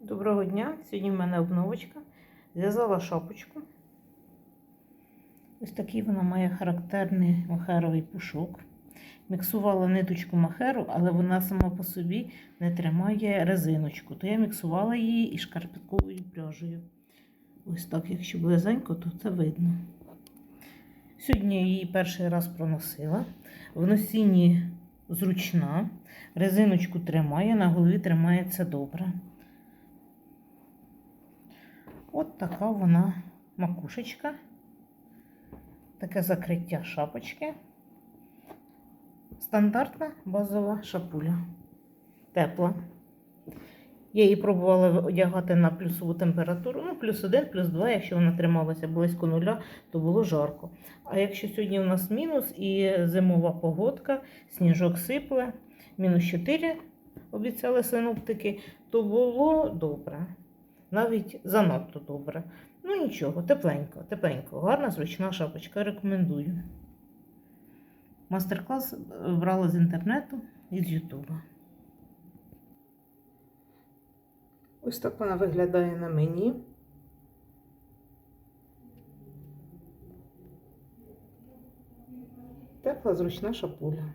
Доброго дня! Сьогодні в мене обновочка. Зв'язала шапочку. Ось такий вона має характерний махеровий пушок. Міксувала ниточку махеру, але вона сама по собі не тримає резиночку. То я міксувала її із шкарпетковою пряжею. Ось так, якщо близенько, то це видно. Сьогодні я її перший раз проносила. В носінні зручна, резиночку тримає, на голові тримається добре. От така вона макушечка, таке закриття шапочки. Стандартна базова шапуля. Тепла. Я її пробувала одягати на плюсову температуру. Ну, плюс один, плюс два, якщо вона трималася близько нуля, то було жарко. А якщо сьогодні у нас мінус і зимова погодка, сніжок сипле, мінус 4 обіцяли синоптики, то було добре. Навіть занадто добре. Ну нічого, тепленько, тепленько, гарна зручна шапочка, рекомендую. Мастер-клас брала з інтернету і з Ютуба. Ось так вона виглядає на мені. Тепла зручна шапуля.